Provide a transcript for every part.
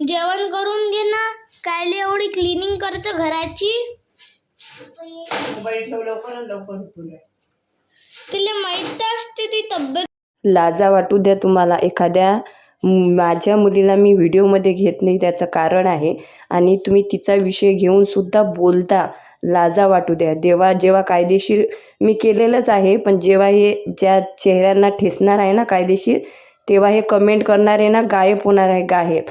जेवण करून घे ना. कायले एवढी क्लिनिंग करतं घराची? मोबाईल ठेव लवकर आणि लवकर झोपून राह तिला माहीत तर असते ती तब्येत. लाजा वाटू द्या तुम्हाला एखाद्या म- माझ्या मुलीला मी व्हिडिओमध्ये घेत नाही त्याचं कारण आहे. आणि तुम्ही तिचा विषय घेऊन सुद्धा बोलता लाजा वाटू द्या. देवा जेव्हा कायदेशीर मी केलेलंच आहे पण जेव्हा हे ज्या चेहऱ्यांना ठेसणार आहे ना कायदेशीर तेव्हा हे कमेंट करणारे ना गायब होणार आहे गायब.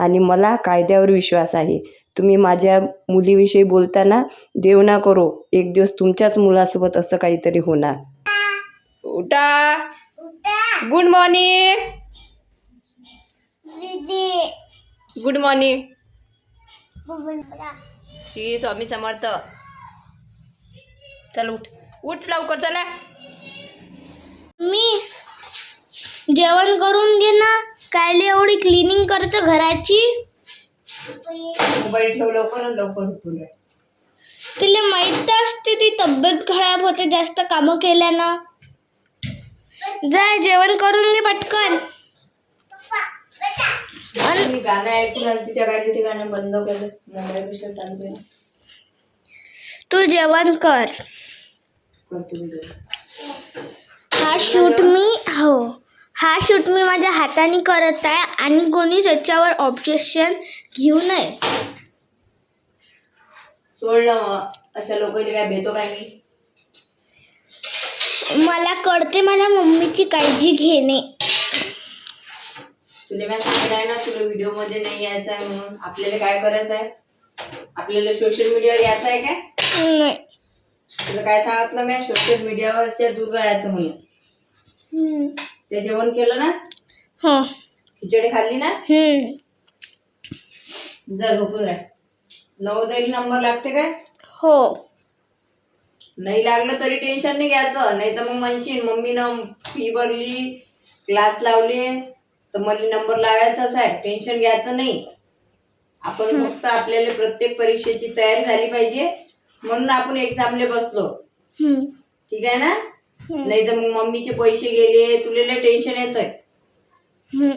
आणि मला कायद्यावर विश्वास आहे. तुम्ही माझ्या मुलीविषयी बोलताना देव ना करो एक दिवस तुमच्याच मुलासोबत असं काहीतरी होणार. उठा. Good morning good morning Shri Swami Samarth. चल उठ. उठ लवकर चला. मी जेवण करून कायले एवढी क्लिनिंग करतं घराची? मोबाईल ठेव लवकर आणि लवकर झोपून राह तिला माहीत तर असते ती तब्येत खराब होते जास्त कामं केल्यानं जाय जेवण करून घे पटकन. अन मी गाणं ऐकून आणि तिच्या काय ते गाणं बंद केलं मोबाईल पेक्षा चालू केलं. तू जेवण कर. करतो मी जेवण. हा शूट मी हो. हा शूट मी माझ्या हाताने करत आहे आणि कोणीच याच्यावर ऑब्जेक्शन घेऊ नये. सोड ना मग. अशा लोकांनी काय भेटतो काय मी? मला कळते माझ्या मम्मीची काळजी घेणे. तुला मी सांगितलं आहे ना तुला व्हिडिओमध्ये नाही यायचं आहे म्हणून? आपल्याला काय करायचं आहे? आपल्याला सोशल मीडियावर यायचं आहे काय? नाही. तुला काय सांगितलं मी? सोशल मीडियावरच्या दूर राहायचं म्हणून. हम्म. ते जेवण केलं ना? हो. खिचडी खाल्ली ना? हम्म. जा झोपून राह. नवोदयला नंबर लागते काय? हो. नाही लागलं तरी टेन्शन नाही घ्यायचं. नाही तर मग म्हणशील मम्मीनं फी भरली क्लास लावले तर मला नंबर लावायचाच आहे. टेन्शन घ्यायचं नाही. आपण फक्त आपल्याला प्रत्येक परीक्षेची तयारी झाली पाहिजे. म्हणून आपण एक्झामले बसलो. हम्म. ठीक आहे ना. नाही तर मग मम्मीचे पैसे गेले तुला टेन्शन येतंय. हम्म.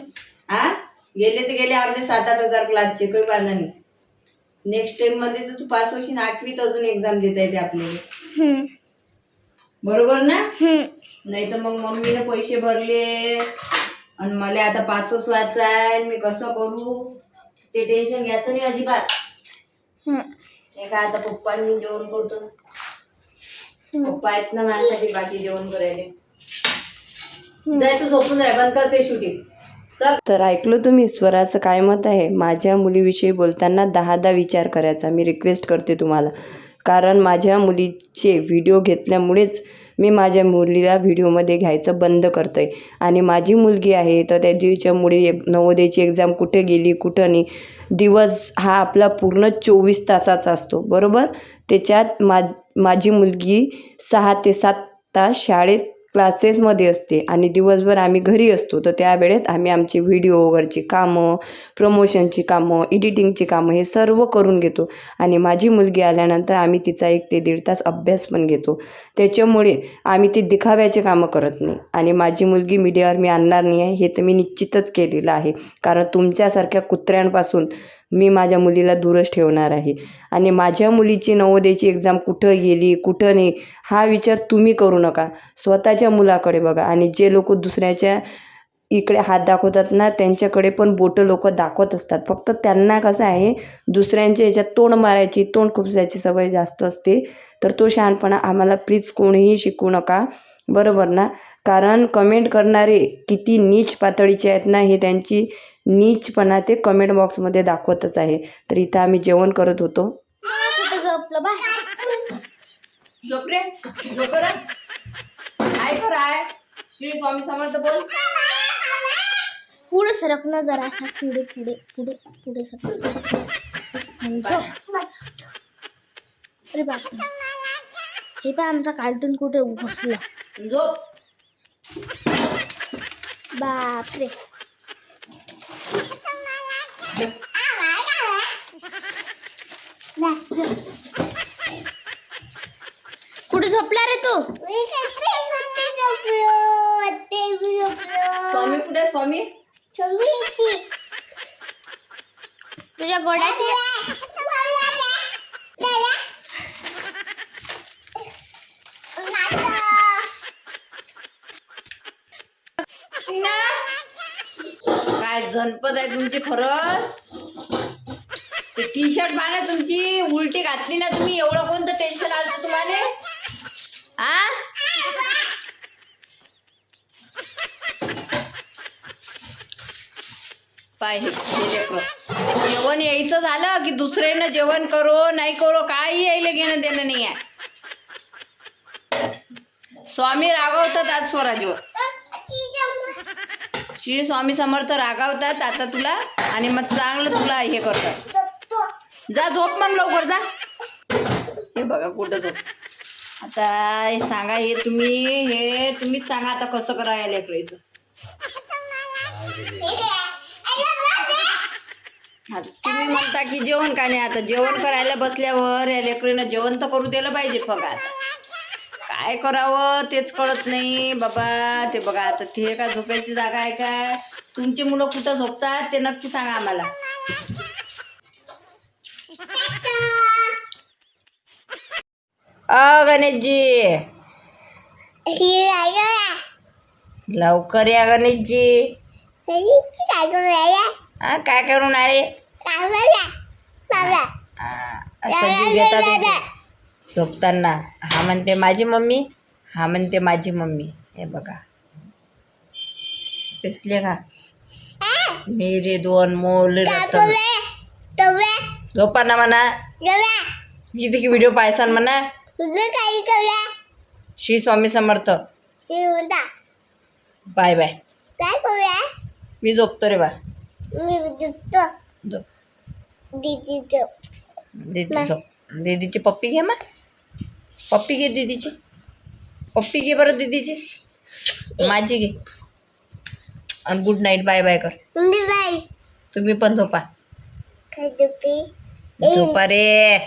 हा? गेले तर गेले आपले सात आठ हजार क्लासचे काही बाधा नाही. नेक्स्ट टाइममध्ये तर तू पास होशील आठवीत अजून एक्झाम देता येते आपल्याला. बरोबर ना. नाही तर मग मम्मीने पैसे भरले आणि मला आता पासच व्हायचं आहे मी कसं करू? ते टेन्शन घ्यायचं नाही अजिबात. काय आता पप्पा मी जेवण करतो. पप्पा आहेत ना माझ्यासाठी बाकी जेवण करायला. जाय तू झोपून राह बंद करते शूटिंग चल. तर ऐकलं तुम्ही स्वराचं काय मत आहे? माझ्या मुलीविषयी बोलताना दहादा विचार करायचा. मी रिक्वेस्ट करते तुम्हाला. कारण माझ्या मुलीचे व्हिडिओ घेतल्यामुळेच मी माझ्या मुलीला व्हिडिओमध्ये घ्यायचं बंद करतं आहे आणि माझी मुलगी आहे तर त्याच्यामुळे एक नवोदयची एक्झाम कुठे गेली कुठं नाही. दिवस हा आपला पूर्ण चोवीस तासाचा असतो बरोबर? त्याच्यात माझ माझी मुलगी सहा ते सात तास शाळेत क्लासेसमध्ये असते आणि दिवसभर आम्ही घरी असतो तर त्या वेळेत आम्ही आमची व्हिडिओ वगैरेची कामं प्रमोशनची कामं एडिटिंगची कामं हे सर्व करून घेतो. आणि माझी मुलगी आल्यानंतर आम्ही तिचा एक ते दीड तास अभ्यास पण घेतो. त्याच्यामुळे आम्ही ती दिखाव्याचे कामं करत नाही. आणि माझी मुलगी मीडियावर मी आणणार नाही आहे हे तर मी निश्चितच केलेलं आहे. कारण तुमच्यासारख्या कुत्र्यांपासून मी माझ्या मुलीला दूरच ठेवणार आहे. आणि माझ्या मुलीची नवोदयची एक्झाम कुठं गेली कुठं नाही हा विचार तुम्ही करू नका. स्वतःच्या मुलाकडे बघा. आणि जे लोक दुसऱ्याच्या इकडे हात दाखवतात ना त्यांच्याकडे पण बोटं लोक दाखवत असतात. फक्त त्यांना कसं आहे दुसऱ्यांच्या याच्यात तोंड मारायची तोंड खुपसायची सवय जास्त असते. तर तो शहाणपणा आम्हाला प्लीज कोणीही शिकू नका. बरोबर ना? कारण कमेंट करणारे किती नीच पातळीचे आहेत ना हे त्यांची नीचपणा ते कमेंट बॉक्समध्ये दाखवतच आहे. तर इथं आम्ही जेवण करत होतो. श्री स्वामी समर्थ बोल. पुढे सरक ना जरा. असा पुढे पुढे पुढे पुढे सरक. आणि झोप. अरे बापरे. हे पण आमचा कार्टून कुठे घुसला झोप. बापरे. कुठे झोपला रे तू? स्वामी कुठे स्वामी? तुझ्या गोड्यात गणपत आहे तुमची खरंच. ते टी शर्ट बांधा तुमची उलटी घातली ना तुम्ही एवढं कोणतं टेन्शन आलं तुम्हाला? आ? जेवण यायचं झालं की दुसऱ्यानं जेवण करो नाही करो काही यायला घेणं देणं नाही आहे. स्वामी रागवतात आज स्वराजवर श्री स्वामी समर्थ रागावतात आता तुला आणि मग चांगलं तुला हे करतात. जा झोप मग लवकर जा. हे बघा कुठं झोप. आता हे सांगा हे तुम्ही हे तुम्हीच सांगा आता कसं करा या तुम्ही म्हणता की जेवण का नाही? आता जेवण करायला बसल्यावर या लेकरीनं जेवण तर करू दिलं पाहिजे बघा आता काय करावं तेच कळत नाही. बाबा ते बघा आता ते का झोपायची जागा आहे काय तुमची मुलं कुठं झोपतात ते नक्की सांगा आम्हाला. अ गणेशजी. लवकर या गणेशजी. हा काय करून जीव घेतात. झोपताना. हा म्हणते माझी मम्मी हा म्हणते माझी मम्मी. हे बघा. दिसले का? मेरे दोन मोल रतन. झोपा ना म्हणा. किती की व्हिडिओ पायसान म्हणा. श्री स्वामी समर्थ. बाय बाय मी झोपतो रे बा. झोप. दीदी झोप. दीदीची पप्पी घे मग. पप्पी घे दीदीची. पप्पी घे बरं दीदीची. माझी घे. आणि गुड नाईट बाय बाय कर. तुम्ही पण झोपा. झोपा? रे.